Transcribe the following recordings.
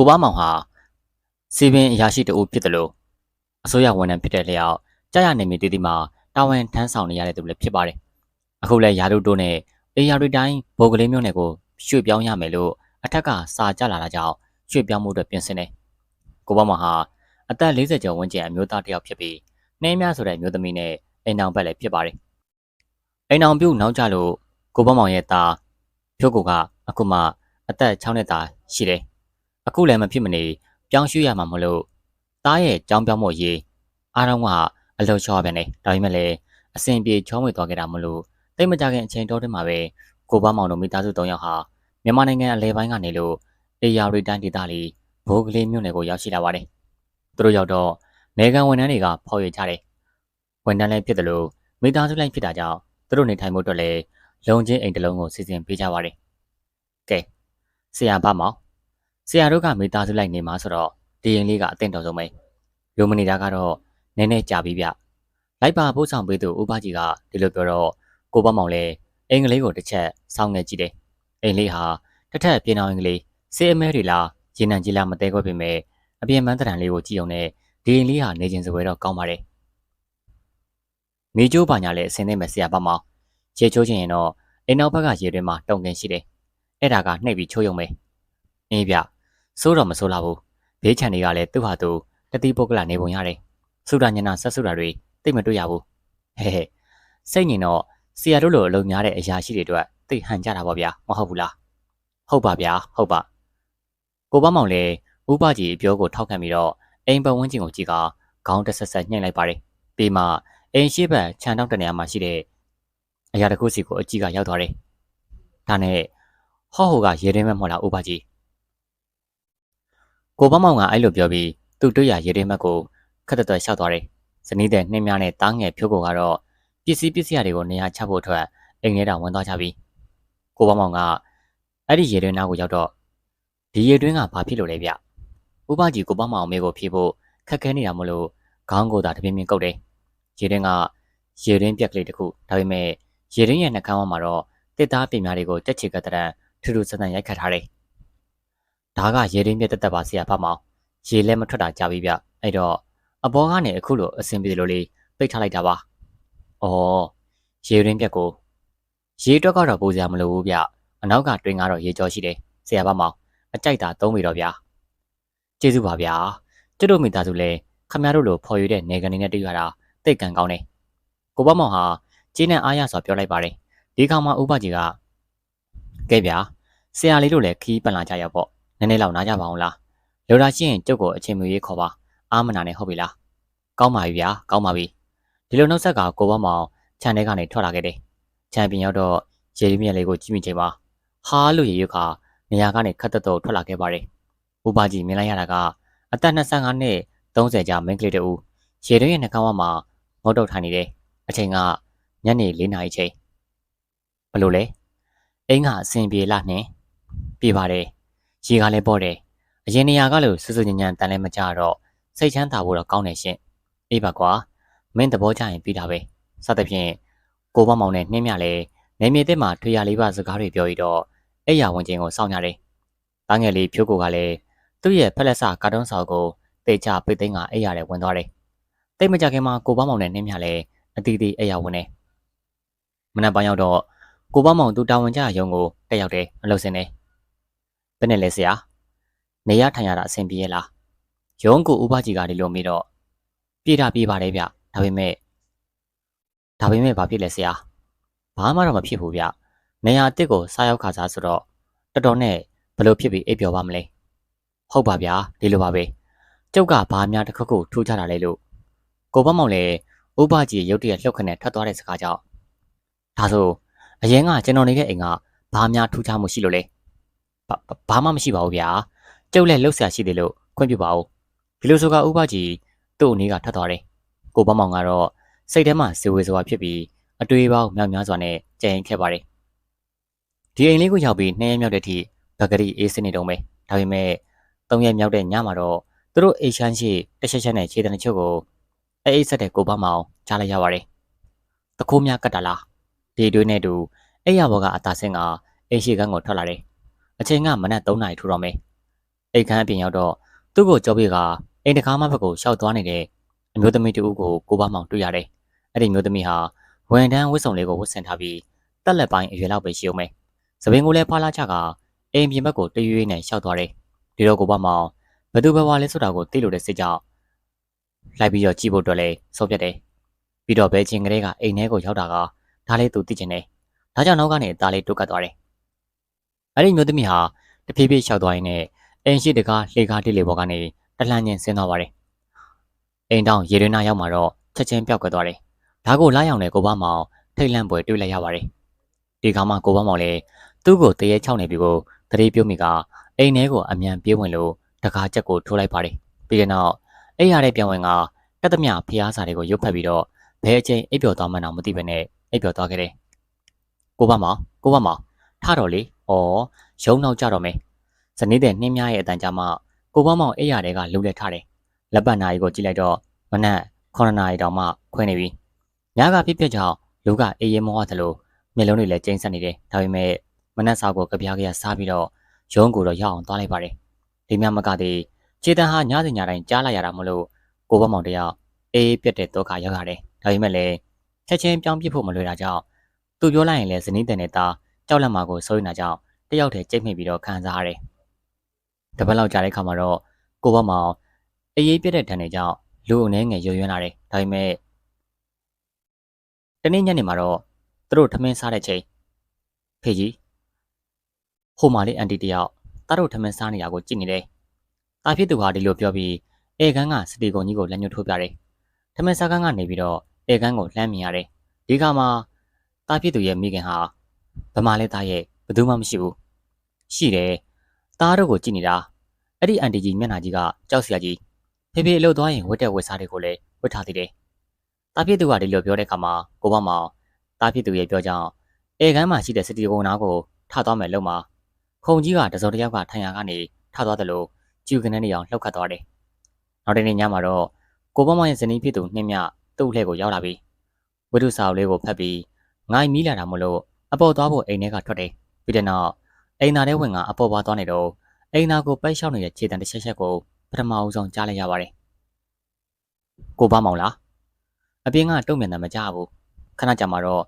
ကိုပါမောင်ဟာစီပင်အရာရှိတအုပ်ဖြစ်တယ်လို့အစိုးရဝန်ထမ်းဖြစ်တဲ့လျောက်ကြာရနေမီတည်တည်မှာတာဝန်ထမ်းဆောင်နေရတဲ့သူလည်းဖြစ်ပါတယ်အခုလည်းယာတို့တို့နဲ့အေယာရီတိုင်းဘိုကလေးမျိုးနယ်ကိုရွှေ့ပြောင်းရမယ်လို့အထက်ကစာကြလာတာကြောင့်ရွှေ့ပြောင်းမှုအတွက်ပြင်ဆင်နေကိုပါမောင်ဟာအသက်40ကျော်ဝန်းကျင်အမျိုးသားတစ်ယောက်ဖြစ်ပြီးနှင်းများဆိုတဲ့အမျိုးသမီးနဲ့အိမ်အောင်ဘက်လည်းဖြစ်ပါတယ်အိမ်အောင်ပြုတ်နောက်ကျလို့ကိုပါမောင်ရဲ့သားဖြုတ်ကိုကအခုမှအသက်6နှစ်သားရှိတယ် အခုလည်းမဖြစ်မနေပြောင်းရွှေ့ရမှာမလို့သားရဲ့ကြောင်းပြောင်းမှုရေးအားလုံးကအလှချောပြန်တယ်ဒါပေမဲ့လည်းအစဉ်ပြေချောမွေသွားခဲ့တာမလို့တိတ်မကြခင်အချိန်တော်တင်မှာပဲကိုပါမောင်တို့မိသားစု၃ယောက်ဟာမြန်မာနိုင်ငံအလဲပိုင်းကနေလို့အေယာရီတိုင်းဒေသလေးဘိုးကလေးမြို့နယ်ကိုရောက်ရှိလာပါတယ်သူတို့ရောက်တော့နေကန်ဝန်ထမ်းတွေကဖော်ရကြတယ်ဝန်ထမ်းလည်းဖြစ်တယ်လို့မိသားစုလိုက်ဖြစ်တာကြောင့်သူတို့နေထိုင်မှုအတွက်လည်းလုံချင်းအိမ်တစ်လုံးကိုစီစဉ်ပေးကြပါတယ်ကဲဆရာပါမောင် ဆရာတို့ကမိသားစုလိုက်နေမှာဆိုတော့ဒီရင်လေးကအသင့်တော်ဆုံးပဲလူမနေတာကတော့နည်းနည်းကြာပြီဗျလိုက်ပါပို့ဆောင်ပေးသူဥပကြီးကဒီလိုပြောတော့ကိုပမောင်လည်းအင်္ဂလိပ်ကိုတစ်ချက်စောင်းငယ်ကြည့်တယ်အိမ်လေးဟာတစ်ထက်ပြင်းအောင်အင်္ဂလိပ်စေအမဲတွေလားရေနံကြီးလားမသေးခွက်ပြင်မဲ့အပြင်မန်းတရံလေးကိုကြည့်အောင်နဲ့ဒီအိမ်လေးဟာနေခြင်းစပွဲတော့ကောင်းပါတယ်မိကျိုးပါညာလည်းအစင်းနေမဲ့ဆရာပမောင်ရေချိုးချင်ရင်တော့အိမ်နောက်ဘက်ကရေတွင်မှာတုံကင်ရှိတယ်အဲ့ဒါကနှိပ်ပြီးချိုးရုံပဲအေးဗျ စိုးတော့မစိုးလာဘူးဘေးချန်တွေကလည်းသူ့ဟာသူတတိပုဂ္ဂလနေပုံရတယ်စုဒညနာဆက်စုတာတွေသိမတွေ့ရဘူးဟဲဟဲစိတ်ညင်တော့ဆရာတို့လိုအလုံးများတဲ့အရာရှိတွေအတွက်သိဟန်ကြတာပေါ့ဗျာမဟုတ်ဘူးလားဟုတ်ပါဗျာဟုတ်ပါကိုပမောင်လည်းဥပကြီးအပြောကိုထောက်ခံပြီးတော့အိမ်ပတ်ဝန်းကျင်ကိုကြည့်ကခေါင်းတဆက်ဆက်ညှိလိုက်ပါတယ်ပြီးမှအိမ်ရှိဘက်ခြံတောက်တနေရာမှာရှိတဲ့အရာတစ်ခုစီကိုအကြီးကရောက်သွားတယ်ဒါနဲ့ဟော့ဟိုကရေရင်းမဲ့မဟုတ်လားဥပကြီး ကိုပမောင်ကအဲ့လိုပြောပြီးသူ့တွေ့ရရေရင်းမဲ့ကိုခက်တက်တက်ရှောက်သွားတယ်ဇနီးတဲ့နှင်းများနဲ့တားငယ်ဖြိုးကိုကတော့ပစ္စည်းပစ္စည်းတွေကိုနေရာချဖို့အတွက်အိမ်ထဲတောင်ဝင်သွားကြပြီကိုပမောင်ကအဲ့ဒီရေတွင်းနားကိုရောက်တော့ဒီရေတွင်းကဘာဖြစ်လို့လဲဗျဥပကြီးကိုပမောင်မေကိုဖြေဖို့ခက်ခဲနေတာမလို့ခေါင်းကိုသာတပြင်းပြင်းကုတ်တယ်ရေတွင်းကရေတွင်းပြက်ကလေးတစ်ခုဒါပေမဲ့ရေတွင်းရဲ့နှာခေါင်းမှာတော့တစ်သားပြင်များတွေကိုတက်ချေကတရန်ထူးထူးဆန်းဆန်းရိုက်ခတ်ထားတယ် ဒါကရေတွင်းပြက်တက်တက်ပါဆရာဖမောင်ရေလည်းမထွက်တာကြာပြီဗျအဲ့တော့အဘောကနေအခုလိုအဆင်ပြေလို့လေးပိတ်ထားလိုက်တာပါ။အော်ရေရင်းပြက်ကိုရေအတွက်ကတော့ပိုးစရာမလိုဘူးဗျ။အနောက်ကတွင်ကတော့ရေကြောရှိတယ်။ဆရာပါမောင်အကြိုက်တာသုံးပြီတော့ဗျာ။ကျေးဇူးပါဗျာ။ကျွတ်တို့မိသားစုလည်းခမရတို့လိုဖော်ရတဲ့နေကနေနဲ့တွေ့ရတာတိတ်ကန်ကောင်းတယ်။ကိုပမောင်ဟာကျင်းနဲ့အားရစွာပြောလိုက်ပါတယ်။ဒီခါမှာဥပကြီးကကဲဗျာဆရာလေးတို့လည်းခီးပန်လာကြရပေါ့။ နည်းနည်းလောက်နားကြပါအောင်လား။လော်တာရှိရင်ကျုပ်ကိုအချိန်မရွေးခေါ်ပါ။အားမနာနဲ့ဟုတ်ပြီလား။ကောင်းပါပြီဗျာ။ကောင်းပါပြီ။ဒီလိုနှုတ်ဆက်ကကိုပမောင်ခြံထဲကနေထွက်လာခဲ့တယ်။ခြံပြင်ရောက်တော့ရေရီမြက်လေးကိုကြည့်မိချိန်မှာဟာလို့ရေရွခါနေရာကနေခတ်တက်တော့ထွက်လာခဲ့ပါတယ်။ဥပကြီးမြင်လိုက်ရတာကအသက်25နှစ်30ကြာမိန်းကလေးတူရေတွင်းရဲ့နှာခေါင်းမှာငုတ်တုတ်ထိုင်နေတယ်။အချိန်ကညနေ4နာရီချိန်။ဘလို့လဲ။အိမ်ကအဆင်ပြေလားနှင်။ပြေပါတယ်။ ရေကလည်းပေါ့တယ်။အရင်နေရာကလို့စွစွညံ့ညံ့တန်လည်းမကြတော့စိတ်ချမ်းသာဖို့တော့ကောင်းတယ်ရှင်။အေးပါကွာ။မင်းသဘောကျရင်ပြီးတာပဲ။စသဖြင့်ကိုဘမောင်နဲ့နှင်းမြလည်းနေမြေတဲ့မှာထွေရလေးပါစကားတွေပြောပြီးတော့အဲ့ရဝင်ချင်းကိုစောင့်ရတယ်။တားငယ်လေးဖြိုးကိုကလည်းသူ့ရဲ့ဖက်လက်ဆာကာတွန်းဆောက်ကိုတေချပိတ်သိမ်းကအဲ့ရတယ်ဝင်သွားတယ်။တိတ်မကြခင်မှာကိုဘမောင်နဲ့နှင်းမြလည်းအတီးတီးအဲ့ရဝင်နေ။မနက်ပိုင်းရောက်တော့ကိုဘမောင်သူတာဝန်ကျရုံကိုတက်ရောက်တယ်အလုပ်စင်းနေ။ ဘယ်နဲ့လဲဆရာ။နေရထိုင်ရတာအဆင်ပြေရဲ့လား။ရုံးကိုဥပကြီးကဒီလိုမေးတော့ပြေတာပြေပါတယ်ဗျ။ဒါပေမဲ့ဒါပေမဲ့ဘာဖြစ်လဲဆရာဘာမှတော့မဖြစ်ဘူးဗျနေရာတစ်ကိုစားရောက်ခါစားဆိုတော့တော်တော်နဲ့ဘလို့ဖြစ်ပြီးအိပ်ပျော်ပါမလဲဟုတ်ပါဗျာဒီလိုပါပဲကျုပ်ကဘာများတစ်ခုခုထူးခြားတာလဲလို့ကိုဘမောင်လည်းဥပကြီးရုတ်တရက်လှုပ်ခနဲ့ထွက်သွားတဲ့စကားကြောင့်ဒါဆိုအရင်ကကျွန်တော်နေတဲ့အိမ်ကဘာများထူးခြားမှုရှိလို့လဲ ဘာမှမရှိပါဘူးဗျာကျုပ်လည်းလှုပ်ဆရာရှိတယ်လို့ခွင့်ပြုပါဦးဒီလိုဆိုကဥပကြီးသူ့အနည်းကထွက်သွားတယ်ကိုဘမောင်ကတော့စိတ်ထဲမှာစေဝေစွာဖြစ်ပြီးအတွေးပေါင်းမြောက်များစွာနဲ့ကြံရင်ခဲ့ပါတယ်ဒီအိမ်လေးကိုရောက်ပြီးနှစ်ရက်မြောက်တဲ့အထိဘဂရီအေးစနေတုံးပဲဒါပေမဲ့သုံးရက်မြောက်တဲ့ညမှာတော့သူတို့အိမ်ရှမ်းရှိတချက်ချက်နဲ့ခြေတံချို့ကိုအဲအိတ်ဆက်တဲ့ကိုဘမောင်ကြားလိုက်ရပါတယ်တခိုးများကတ်တာလားဒီတွေးနဲ့တူအဲ့ရဘောကအသာဆင်းကအိမ်ရှိကန်းကိုထွက်လာတယ် အချိန်ကမနက်3နာရီထူတော့မယ်အိတ်ခမ်းအပြင်ရောက်တော့သူ့ကိုကြောပြီးကအိမ်တကားမဘက်ကိုရှောက်သွားနေတဲ့အမျိုးသမီးတဦးကိုကိုဘမောင်တွေ့ရတယ်။အဲ့ဒီမျိုးသမီးဟာဝန်တန်းဝတ်စုံလေးကိုဝတ်ဆင်ထားပြီးတက်လက်ပိုင်းအရွယ်လောက်ပဲရှိအောင်ပဲ။သပင်ကိုလည်းဖားလာချကအိမ်ပြင်ဘက်ကိုတရွေ့နဲ့ရှောက်သွားတယ်။ဒီတော့ကိုဘမောင်ဘသူဘဝလဲဆိုတာကိုသိလို့တဲ့စိတ်ကြောင့်လိုက်ပြီးတော့ကြည့်ဖို့အတွက်လဲဆုံးဖြတ်တယ်။ပြီးတော့ဘဲချင်းကလေးကအိမ်ထဲကိုရောက်တာကဒါလေးသူသိချင်တယ်။ဒါကြောင့်နောက်ကနေသားလေးတုတ်ကတ်သွားတယ်။ အဲ့ဒီမျိုးသမီးဟာတဖြည်းဖြည်းရှောက်သွားရင်းနဲ့အိမ်ရှိတကားလှေကားတိလေပေါ်ကနေတလှမ်းချင်းဆင်းသွားပါတယ်။အိမ်တောင်ရေရင်းနာရောက်မှာတော့ချက်ချင်းပျောက်ကသွားတယ်။ဒါကိုလာရောက်နေကိုဘမောင်ထိတ်လန့်ပွဲတွေ့လိုက်ရပါတယ်။ဒီကမှကိုဘမောင်လည်းသူ့ကိုတရေချောက်နေပြီကိုတရေပြုံးမိကအိမ်ထဲကိုအမြန်ပြေးဝင်လို့တကားချက်ကိုထိုးလိုက်ပါတယ်။ပြီးတဲ့နောက်အိမ်ရတဲ့ပြန်ဝင်ကတက်သမျှဖျားစာတွေကိုရုပ်ဖက်ပြီးတော့ဘဲအချင်းအိပ်ပျော်သွားမှန်းတော့မသိဘဲနဲ့အိပ်ပျော်သွားခဲ့တယ်။ကိုဘမောင်ကိုဘမောင်ထတော့လေ။ ဩရုံနောက်ကြတော့မယ်။ဇနီးတဲ့နှင်းများရဲ့အတန်ကြမှာကိုဘမောင်အိပ်ရတဲ့ကလှုပ်လက်ထားတယ်။လက်ပတ်နာရီကိုကြည့်လိုက်တော့မနက်9နာရီတောင်မှခွဲနေပြီ။ညကဖြစ်ဖြစ်ကြောင့်လူကအေးရဲမောသလိုမျက်လုံးတွေလည်းကျိန်းဆက်နေတယ်။ဒါပေမဲ့မနက်စာကိုကြပြားကြရစားပြီးတော့ရုံးကိုတော့ရောက်အောင်သွားလိုက်ပါတယ်။ဒီမြမကတည်းခြေတန်းဟာညစဉ်ညတိုင်းကြားလိုက်ရတာမလို့ကိုဘမောင်တယောက်အေးပြက်တဲ့ဒုက္ခရောက်ရတယ်။ဒါပေမဲ့လည်းချက်ချင်းပြောင်းပြစ်ဖို့မလွယ်တာကြောင့်သူပြောလိုက်ရင်လည်းဇနီးတဲ့နဲ့သား ကြောက်လက်မှာကိုစိုးရင်တာကြောင့်တယောက်တည်းကြိတ်မိပြီးတော့ခံစားရတယ်။တပတ်လောက်ကြာတဲ့ခါမှာတော့ကိုဘမောင်အေးပြက်တဲ့တန်တွေကြောင့်လူအနေငယ်ရွရွန်းလာတယ်။ဒါပေမဲ့တနေ့ညနေမှာတော့သူတို့ထမင်းစားတဲ့ချိန်ဖေကြီးဟိုမာလေးအန်တီတယောက်တတို့ထမင်းစားနေတာကိုကြည့်နေတယ်။တာဖြစ်သူဟာဒီလိုပြောပြီးအေကန်းကစတီကုံကြီးကိုလက်ညှိုးထိုးပြတယ်။ထမင်းစားကန်းကနေပြီးတော့အေကန်းကိုလှမ်းမြင်ရတယ်။ဒီခါမှာတာဖြစ်သူရဲ့မိခင်ဟာ ဗမာလဲသားရဲ့ဘယ်သူမှမရှိဘူး။ရှိတယ်။သားတို့ကိုကြည့်နေတာအဲ့ဒီအန်တီကြီးမျက်နှာကြီးကကြောက်စရာကြီးဖေဖေအလုပ်သွားရင်ဝတ်တဲ့ဝတ်စားတွေကိုလည်းဝတ်ထားသေးတယ်။တာဖြစ်သူကဒီလိုပြောတဲ့ခါမှာကိုဘမောင်တာဖြစ်သူရဲ့ပြောကြောင်းအေကန်းမှာရှိတဲ့စတီကုံနာကိုထသွားမယ်လို့မှာခုံကြီးကတစုံတစ်ယောက်ကထိုင်ရာကနေထသွားတယ်လို့ကျူကနေနေအောင်လှုပ်ခတ်သွားတယ်။နောက်တနေ့ညမှာတော့ကိုဘမောင်ရဲ့ဇနီးဖြစ်သူနှင်းမြသူ့လှဲကိုရောက်လာပြီ။ဝိတုစာအုပ်လေးကိုဖတ်ပြီးငိုင်းမီးလာတာမလို့ အပေါ်သွားဖို့အိမ်ထဲကထွက်တယ်။ပြီးတဲ့နောက်အိမ်သားထဲဝင်ကအပေါ်ပွားသွားနေတော့အိမ်သားကိုပိုက်လျှောက်နေတဲ့ခြေတံတစ်ချက်ချက်ကိုပထမအဦးဆုံးကြားလိုက်ရပါတယ်။ကိုဘမောင်လားအပြင်ကတုံ့ပြန်တယ်မကြဘူး။ခဏကြာမှတော့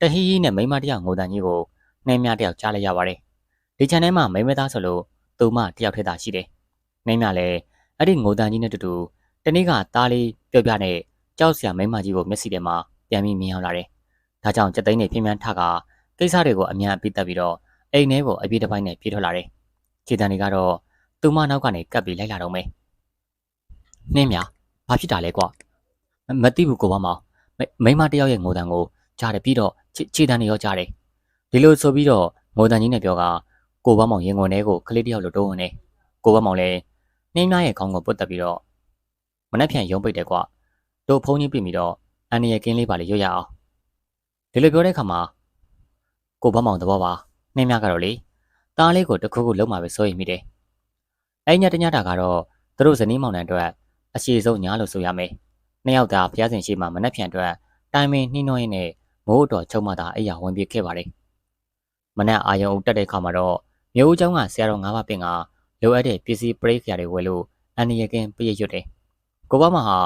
တဟီးဟီးနဲ့မိမတယောက်ငိုတန်ကြီးကိုနှင်းမြတယောက်ကြားလိုက်ရပါတယ်။ဒီချန်ထဲမှာမိမသားဆိုလို့သူမတယောက်ထဲသာရှိတယ်။နှင်းမြလည်းအဲ့ဒီငိုတန်ကြီးနဲ့တူတူတနေ့ကသားလေးပြော့ပြနဲ့ကြောက်စရာမိမကြီးကိုမျက်စိထဲမှာပြန်ပြီးမြင်ရောက်လာတယ်။ဒါကြောင့်စက်သိန်းတွေပြင်းပြန်းထက ကိစ္စတွေကိုအမြန်အပိတက်ပြီးတော့အိမ်ထဲကိုအပြည့်တစ်ပိုင်းနဲ့ပြေးထွက်လာတယ်။ခြေတံတွေကတော့သူမနောက်ကနေကပ်ပြီးလိုက်လာတော့မယ်။နှင်းမြဘာဖြစ်တာလဲကွာ။မသိဘူးကိုပါမောင်မိမတယောက်ရဲ့ငိုတန်ကိုကြားတယ်ပြီးတော့ခြေတံတွေရောကြားတယ်။ဒီလိုဆိုပြီးတော့ငိုတန်ကြီးနဲ့ပြောကကိုပါမောင်ရင်ဝင်ထဲကိုကလေးတယောက်လိုတိုးဝင်နေ။ကိုပါမောင်လည်းနှင်းမြရဲ့ခေါင်းကိုပုတ်တက်ပြီးတော့မနှက်ဖြန်ရုံပိတ်တယ်ကွာ။တို့ဖုန်းကြီးပြင်ပြီးတော့အန်ရရဲ့ကင်းလေးပါလေရွတ်ရအောင်။ဒီလိုပြောတဲ့အခါမှာ ကိုဘမောင်သဘောပါနှင်းမြကတော့လေတားလေးကိုတခုခုလုံးမှာပဲစိုးရိမ်မိတယ်။အဲ့ညတညတာကတော့သူတို့ဇနီးမောင်နှံအတွက်အရှိဆုံးညာလို့ဆိုရမယ်။နှစ်ယောက်သားဖျားစင်ရှိမှမနှက်ဖြန်အတွက်တိုင်မင်းနှင်းနှောရင်းနဲ့မိုးအတော်ချုံမသာအဲ့ရဝင်ပြေခဲ့ပါတယ်။မနက်အာယုံတက်တဲ့ခါမှာတော့မြို့ဦးကျောင်းကဆရာတော်၅ပါးပင်ကလိုအပ်တဲ့ပစ္စည်းပရိခရာတွေဝယ်လို့အန်ရကင်းပြည့်ရွတ်တယ်။ကိုဘမဟာ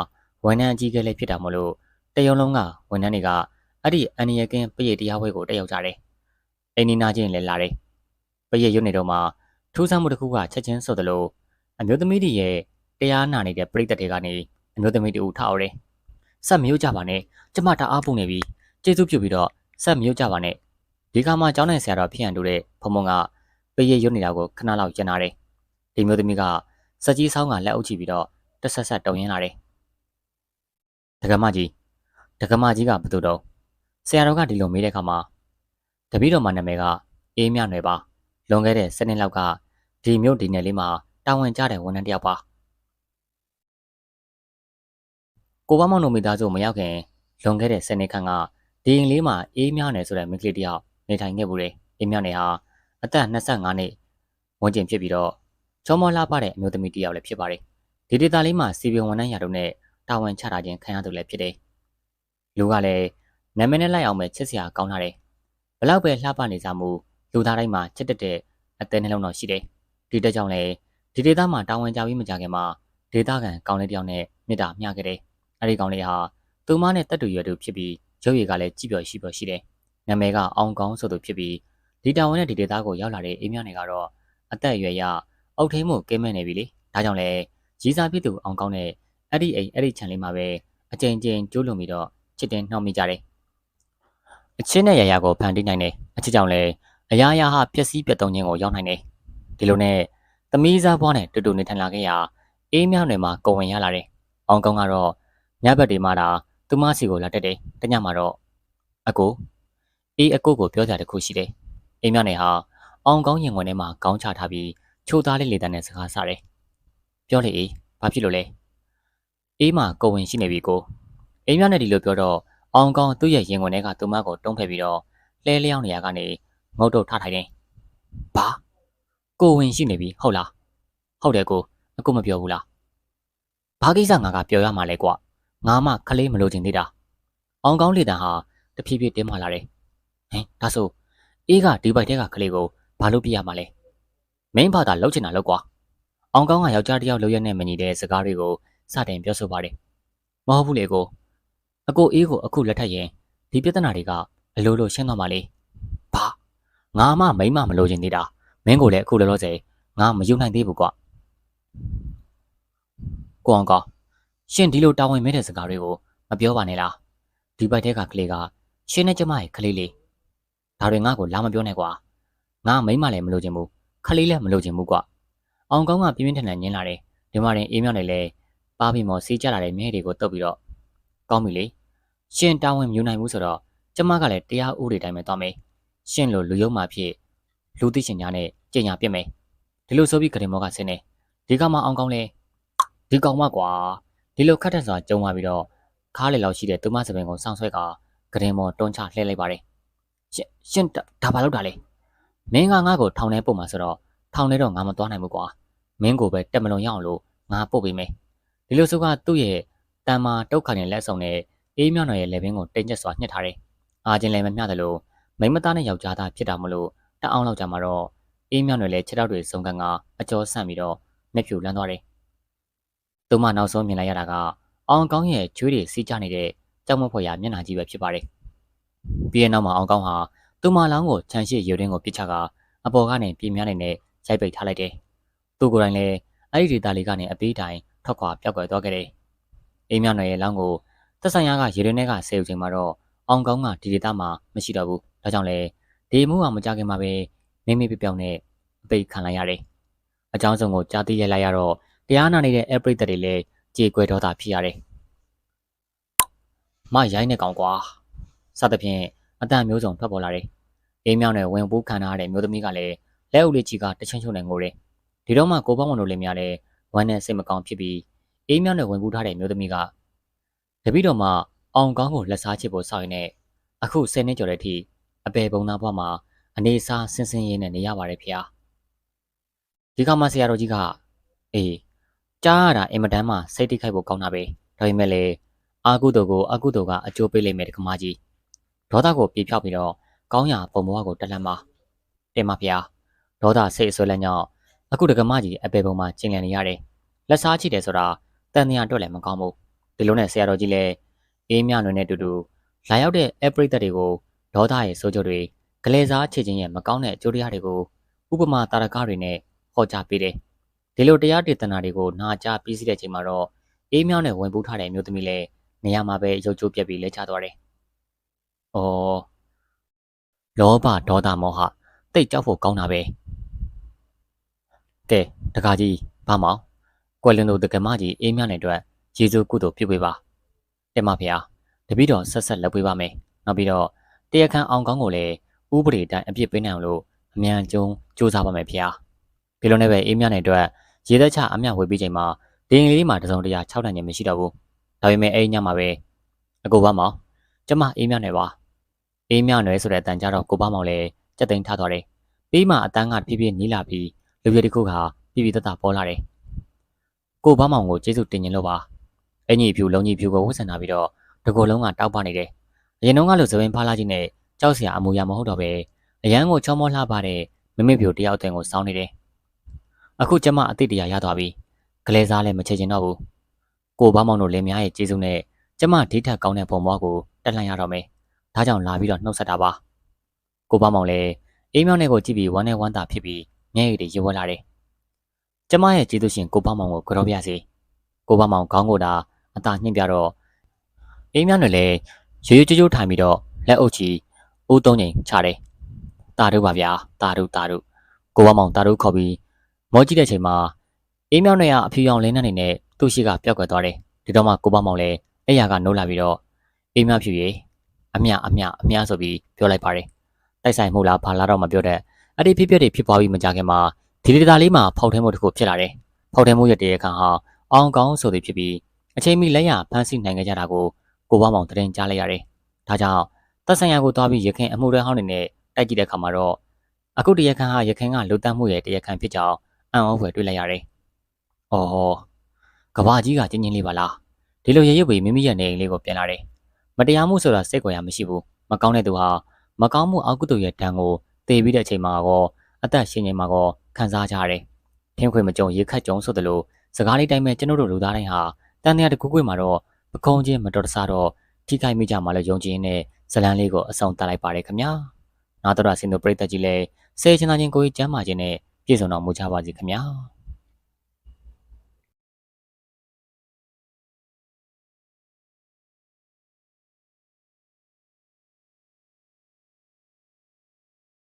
ဝန်ထမ်းအကြီးကလေးဖြစ်တာမလို့တရုံလုံးကဝန်ထမ်းတွေကအဲ့ဒီအန်ရကင်းပြည့်တရားဝဲကိုတက်ရောက်ကြတယ်။ အိမ်နီနာချင်းလည်းလာတယ်။ပြည့်ရွတ်နေတော့မှထူးဆန်းမှုတစ်ခုကချက်ချင်းဆိုသလိုအမျိုးသမီးတွေရဲ့တရားနာနေတဲ့ပြိတ္တတွေကနေအမျိုးသမီးတူထောက်ရတယ်။ဆက်မျိုးကြပါနဲ့ကျမတအားပုံနေပြီကျေးဇူးပြုပြီးတော့ဆက်မျိုးကြပါနဲ့ဒီကမှကျောင်းနိုင်ဆရာတော်ဖြစ်ရန်တို့တဲ့ဖုံဖုံကပြည့်ရွတ်နေတာကိုခဏလောက်ကျင်လာတယ်။ဒီမျိုးသမီးကစက်ကြီးဆောင်းကလက်အုပ်ချပြီးတော့တဆက်ဆက်တုံရင်းလာတယ်။ဒကမကြီးဒကမကြီးကဘယ်သူတော့ဆရာတော်ကဒီလိုမေးတဲ့အခါမှာ တပည့်တော်မနာမည်ကအေးမြနယ်ပါလွန်ခဲ့တဲ့7နှစ်လောက်ကဒီမြို့ဒီနယ်လေးမှာတာဝန်ကျတဲ့ဝန်ထမ်းတစ်ယောက်ပါကိုဘမောင်တို့မိသားစုမရောက်ခင်လွန်ခဲ့တဲ့7နှစ်ခန့်ကဒီရင်လေးမှာအေးမြနယ်ဆိုတဲ့မိန်းကလေးတစ်ယောက်နေထိုင်ခဲ့ဘူးတယ်အေးမြနယ်ဟာအသက်25နှစ်ဝန်ကျင်ဖြစ်ပြီးတော့ချောမောလှပတဲ့အမျိုးသမီးတစ်ယောက်လည်းဖြစ်ပါတယ်ဒီဒေသလေးမှာစီပင်ဝန်ထမ်းရာတို့နဲ့တာဝန်ချတာချင်းခံရသူလည်းဖြစ်တယ်လူကလည်းနာမည်နဲ့လိုက်အောင်ပဲချစ်စရာကောင်းလာတယ် ဘလောက်ပဲလှပနေစားမှုလူသားတိုင်းမှာချစ်တတ်တဲ့အသေးနှလုံးတော်ရှိတယ်ဒီတက်ကြောင့်လည်းဒီဒီဒေသမှာတာဝန်ကြပြီးမကြခင်မှာဒေသခံကောင်းလေးတစ်ယောက်နဲ့မြစ်တာမျှခဲ့တယ်။အဲဒီကောင်းလေးဟာသူမနဲ့တက်တူရွယ်တူဖြစ်ပြီးရုပ်ရည်ကလည်းကြည့်ပြော်ရှိပြော်ရှိတယ်။နာမည်ကအောင်ကောင်းဆိုသူဖြစ်ပြီးဒီတာဝန်နဲ့ဒီဒေသကိုရောက်လာတဲ့အေးမြနေကတော့အသက်အရွယ်ရအုတ်ထိန်မှုကင်းမဲ့နေပြီလေ။ဒါကြောင့်လဲကြီးစားဖြစ်သူအောင်ကောင်းနဲ့အဲ့ဒီအိမ်အဲ့ဒီခြံလေးမှာပဲအကြိမ်ကြိမ်ကျိုးလုံပြီးတော့ချစ်တင်နှောက်မိကြတယ်။ အချင်းနဲ့ရရကိုဖန်တီးနိုင်တယ်။အချစ်ကြောင့်လဲအရာရာဟာပျက်စီးပြတ်သုံးခြင်းကိုရောက်နိုင်တယ်။ဒီလိုနဲ့သမီးစားဘွားနဲ့တူတူနေထိုင်လာခဲ့ရာအေးမြောင်နယ်မှာကုံဝင်ရလာတယ်။အောင်ကောင်းကတော့ညဘက်တွေမှတာသူမစီကိုလာတက်တယ်။တညမှာတော့အကိုအေးအကိုကိုပြောကြတဲ့ခုရှိတယ်။အေးမြောင်နယ်ဟာအောင်ကောင်းရင်ဝင်ထဲမှာကောင်းချထားပြီးချိုးသားလေးလေတန်းနဲ့စကားဆတယ်။ပြောလေအေးဘာဖြစ်လို့လဲ။အေးမှာကုံဝင်ရှိနေပြီကို။အေးမြောင်နယ်ဒီလိုပြောတော့ အောင်ကောင်းသူ့ရဲ့ရင်ဝင်ထဲကသူမကိုတုံးဖက်ပြီးတော့လဲလျောင်းနေရကနေငုတ်တုတ်ထထိုင်တယ်။ဘာကိုဝင်ရှိနေပြီဟုတ်လားဟုတ်တယ်ကိုအကိုမပြောဘူးလားဘာကိစ္စငါကပြောရမှာလဲကွာငါမှခလေးမလို့ချင်သေးတာအောင်ကောင်းလေတန်ဟာတဖြည်းဖြည်းတင်းမာလာတယ်ဟင်ဒါဆိုအေးကဒီဘိုက်ထဲကခလေးကိုဘာလို့ပြရမှာလဲမင်းဘာသာလောက်ချင်တာလောက်ကွာအောင်ကောင်းကယောက်ျားတစ်ယောက်လိုရက်နဲ့မညီတဲ့စကားတွေကိုစတင်ပြောဆိုပါတယ်မဟုတ်ဘူးလေကို အကိုအေးကိုအခုလက်ထပ်ရင်ဒီပြဿနာတွေကအလိုလိုရှင်းသွားမှာလေဘာငါမှမိမမလို့ချင်သေးတာမင်းကိုလည်းအခုလောလောဆယ်ငါမယူနိုင်သေးဘူးကွာကိုအောင်ကောရှင်ဒီလိုတာဝန်မဲတဲ့စကားတွေကိုမပြောပါနဲ့လားဒီဘက်ထဲကကလေးကရှင်နဲ့ကျမရဲ့ကလေးလေးဒါတွေငါ့ကိုလာမပြောနဲ့ကွာငါမိမလည်းမလို့ချင်ဘူးခလေးလည်းမလို့ချင်ဘူးကွာအောင်ကောင်းကပြင်းပြင်းထန်ထန်ညင်းလာတယ်ဒီမှာရင်အေးမြောက်နေလဲပါပြီးမော်စီးကြလာတဲ့မြဲတွေကိုတုတ်ပြီးတော့ကောင်းပြီလေ ရှင်တာဝန်မြူနိုင်ဘူးဆိုတော့ကျမကလည်းတရားဥပဒေတိုင်းပဲသွားမယ်ရှင်လိုလူယုံမှဖြစ်လူသိရှင်ညာနဲ့ကြင်ညာပြစ်မယ်ဒီလိုဆိုပြီးကရင်မောကဆင်းနေဒီကမှအောင်ကောင်းလဲဒီကောင်မကွာဒီလိုခက်ထက်စွာကြုံလာပြီးတော့ခါးလေလောက်ရှိတဲ့သူမစပင်ကိုစောင့်ဆွဲကကရင်မောတွန်းချလှည့်လိုက်ပါတယ်ရှင်ရှင်ဒါဘာလုပ်တာလဲမင်းကငါ့ကိုထောင်ထဲပို့မှာဆိုတော့ထောင်ထဲတော့ငါမသွားနိုင်ဘူးကွာမင်းကိုပဲတက်မလွန်ရအောင်လို့ငါပို့ပေးမယ်ဒီလိုဆိုကသူ့ရဲ့တန်မာတုတ်ခါနဲ့လက်ဆောင်နဲ့ အေးမြောင်တော်ရဲ့လက်ဘင်းကိုတိမ်ကျက်စွာညှစ်ထားတယ်အားချင်းလည်းမမျှတယ်လို့မိမသားနဲ့ယောက်ျားသားဖြစ်တာမလို့တအောင်လောက်ကြမှာတော့အေးမြောင်တွေလည်းခြေထောက်တွေစုံကန်ကအကျော်ဆန့်ပြီးတော့နှက်ဖြူလန်းသွားတယ်။သူမနောက်ဆုံးမြင်လိုက်ရတာကအောင်ကောင်းရဲ့ကျွေးတွေစီးကျနေတဲ့ကြောက်မဖွယ်ရမျက်နှာကြီးပဲဖြစ်ပါတယ်။ပြီးတဲ့နောက်မှာအောင်ကောင်းဟာသူမလောင်းကိုခြံရှိရေတွင်းကိုပစ်ချကအပေါ်ကနေပြင်းများနေတဲ့ရိုက်ပိတ်ထားလိုက်တယ်။သူကိုယ်တိုင်လည်းအဲ့ဒီဒေတာလေးကနေအပေးတိုင်ထွက်ခွာပြောက်ကွယ်သွားခဲ့တယ်။အေးမြောင်ရဲ့လောင်းကို သက်ဆိုင်ရာကရေတွင်းထဲကဆဲယူချိန်မှာတော့အောင်ကောင်းကဒီဒေတာမှာမရှိတော့ဘူး။ဒါကြောင့်လေဒီမှုကမကြခင်မှာပဲမိမိပြပြောင်းနဲ့အပိတ်ခံလိုက်ရတယ်။အကြောင်းစုံကိုကြားသိရလိုက်ရတော့တရားနာနေတဲ့ every တွေလည်းကြေကွဲတော့တာဖြစ်ရတယ်။မရိုင်းနေကောင်ကွာ။စသဖြင့်အတန်မျိုးစုံထွက်ပေါ်လာတယ်။အေးမြောင်းနဲ့ဝင်ပူးခံထားရတဲ့မျိုးသမီးကလည်းလက်အုပ်လေးကြီးကတချင်းချုံနေငိုတယ်။ဒီတော့မှကိုပေါင်းဝန်တို့လည်းများလဲဝမ်းနဲ့စိတ်မကောင်းဖြစ်ပြီးအေးမြောင်းနဲ့ဝင်ပူးထားတဲ့မျိုးသမီးက တပိတော့မှအောင်ကောင်းကိုလက်စားချစ်ဖို့စောင့်နေအခု10နှစ်ကျော်တဲ့အထိအပေပုံသားဘွားမှာအနေစားဆင်းဆင်းရင်းနဲ့နေရပါတယ်ဖေ။ဒီကမှဆရာတော်ကြီးကအေးကြားရတာအင်မတန်မှစိတ်တိခိုက်ဖို့ကောင်းတာပဲ။ဒါပေမဲ့လည်းအာကုတုကိုအကုတုကအကျိုးပေးလိမ့်မယ်တကမကြီး။ဒေါသကိုပြေဖြောက်ပြီးတော့ကောင်းရာပုံဘဝကိုတက်လှမ်းပါ။တင်ပါဗျာ။ဒေါသစိတ်အဆွဲလန်းကြောင့်အခုတကမကြီးအပေပုံမှာကျင်လည်နေရတယ်။လက်စားချိတယ်ဆိုတာတန်တရားအတွက်လည်းမကောင်းဘူး။ ဒီလိုနဲ့ဆရာတော်ကြီးလည်းအေးမြနွယ်နဲ့တူတူလာရောက်တဲ့အပရိသတ်တွေကိုဒေါသရဲ့စိုးကြတွေဂလဲစားချေခြင်းရဲ့မကောင်းတဲ့အကျိုးတရားတွေကိုဥပမာတာရကတွေနဲ့ဟောကြားပေးတယ်။ဒီလိုတရားဒေသနာတွေကိုနာကြားပြီးစီးတဲ့ချိန်မှာတော့အေးမြောင်းနဲ့ဝင်ပူးထားတဲ့အမျိုးသမီးလည်းနေရာမှာပဲရုပ်ချိုးပြက်ပြီးလဲချသွားတယ်။အော်လောဘဒေါသမောဟတိတ်ကြောက်ဖို့ကောင်းတာပဲ။ကဲတကားကြီးဘာမောင်ကွယ်လွန်သူတက္ကမကြီးအေးမြောင်းနဲ့အတွက် ယေရှုကုသိုလ်ပြုပေးပါ။တင်ပါဗျာ။တပည့်တော်ဆက်ဆက်လုပ်ပေးပါမယ်။နောက်ပြီးတော့တရားခံအောင်ကောင်းကိုလည်းဥပဒေတိုင်းအပြစ်ပေးနိုင်အောင်လို့အမြန်ကျုံစူးစမ်းပါမယ်ဖေ။ဒီလိုနဲ့ပဲအေးမြနဲ့အတွက်ရေသက်ချအမျှဝေပြီးချိန်မှာဒင်းကလေးမှာတစုံတရာ6တန်ညမရှိတော့ဘူး။ဒါပေမဲ့အဲ့ညမှာပဲအကိုဘမောင်ကျမအေးမြနဲ့ပါ။အေးမြနယ်ဆိုတဲ့အတန်ကြတော့ကိုဘမောင်လည်းစက်သိမ်းထားသွားတယ်။ပြီးမှအတန်းကပြပြနီးလာပြီးလူပြတစ်ခုကပြပြတတပေါ်လာတယ်။ကိုဘမောင်ကိုကျေးဇူးတင်ရင်လို့ပါ။ အညီဖြူလုံးကြီးဖြူကိုဝတ်ဆင်လာပြီးတော့တကိုယ်လုံးကတောက်ပနေတယ်။အရင်တုန်းကလိုသပင်ဖားလာကြီးနဲ့ကြောက်စရာအမူအရာမဟုတ်တော့ပဲအရန်ကိုချောမောလှပါတဲ့မမေပြိုတယောက်တင်ကိုစောင်းနေတယ်အခုကျမအသိတရားရသွားပြီကလေးစားလည်းမချေချင်တော့ဘူးကိုဘောင်းမောင်တို့လင်မယားရဲ့ကျေးဇူးနဲ့ကျမဒီထက်ကောင်းတဲ့ပုံပွားကိုတက်လှန်ရတော့မယ်ဒါကြောင့်လာပြီးတော့နှုတ်ဆက်တာပါကိုဘောင်းမောင်လည်းအိမ်မြောင်းနဲ့ကိုကြည့်ပြီးဝမ်းနဲ့ဝမ်းသာဖြစ်ပြီးမျက်ရည်တွေရွဝဲလာတယ်ကျမရဲ့ကျေးဇူးရှင်ကိုဘောင်းမောင်ကိုကြော်ပြစေကိုဘောင်းမောင်ခေါင်းကိုသာ အသာညှိပြတော့အိမ်မြောင်းနဲ့လည်းရိုးရိုးကြိုးကြိုးထိုင်ပြီးတော့လက်အုပ်ချီဦးသုံးချိန်ချတယ်တာတို့ပါဗျာတာတို့တာတို့ကိုဘောင်းမောင်တာတို့ခေါ်ပြီးမောကြည့်တဲ့ချိန်မှာအိမ်မြောင်းနဲ့ကအဖြူရောင်လင်းနှက်နေနဲ့သူ့ရှိကပျောက်ကွယ်သွားတယ်ဒီတော့မှကိုဘောင်းမောင်လည်းအဲ့ရကနိုးလာပြီးတော့အိမ်မြောင်းဖြူရေအမြအမြအမြဆိုပြီးပြောလိုက်ပါတယ်တိုက်ဆိုင်မှုလားဘာလားတော့မပြောတဲ့အဲ့ဒီဖြစ်ပျက်တွေဖြစ်ပွားပြီးမကြခင်မှာဒီဒေတာလေးမှာဖောက်ထဲမှုတစ်ခုဖြစ်လာတယ်ဖောက်ထဲမှုရဲ့တရားခံဟာအောင်ကောင်းဆိုသည်ဖြစ်ပြီး အချိန်မီလက်ရဖမ်းဆီးနိုင်ခဲ့ကြတာကိုကိုဘောင်းမောင်တရင်ကြားလိုက်ရတယ်ဒါကြောင့်တပ်ဆိုင်ရာကိုသွားပြီးရခင်အမှုရဲဟောင်းနေနဲ့တိုက်ကြည့်တဲ့အခါမှာတော့အခုတရားခံဟာရခင်ကလူတတ်မှုရဲ့တရားခံဖြစ်ကြောင်းအံ့ဩဖွယ်တွေ့လိုက်ရတယ်။အော်ကဘာကြီးကကျင်းချင်းလေးပါလား။ဒီလိုရရွပ်ပြီးမိမိရဲ့နေအိမ်လေးကိုပြန်လာတယ်။မတရားမှုဆိုတာစိတ်ကြွယ်ရမရှိဘူး။မကောင်းတဲ့သူဟာမကောင်းမှုအောက်ကုသိုလ်ရဲ့တန်ကိုတည်ပြီးတဲ့အချိန်မှာကောအသက်ရှင်နေမှာကောခံစားကြရတယ်။ထင်းခွေမကြုံရေခတ်ကြုံဆိုသလိုစကားလေးတိုင်းမဲ့ကျွန်တော်တို့လူသားတိုင်းဟာ တန်တရားတစ်ခုခုမှာတော့ပကုံးချင်းမတော်တဆတော့ထိခိုက်မိကြမှာလို့ယုံကြည်နေတဲ့ဇလန်လေးကိုအဆောင်တက်လိုက်ပါတယ်ခင်ဗျာ။နာတော်ရစင်တို့ပြိတ္တကြီးလည်းစေချင်သာချင်းကိုကြီးကျမ်းမာခြင်းနဲ့ပြည့်စုံတော်မူကြပါစေခင်ဗျာ။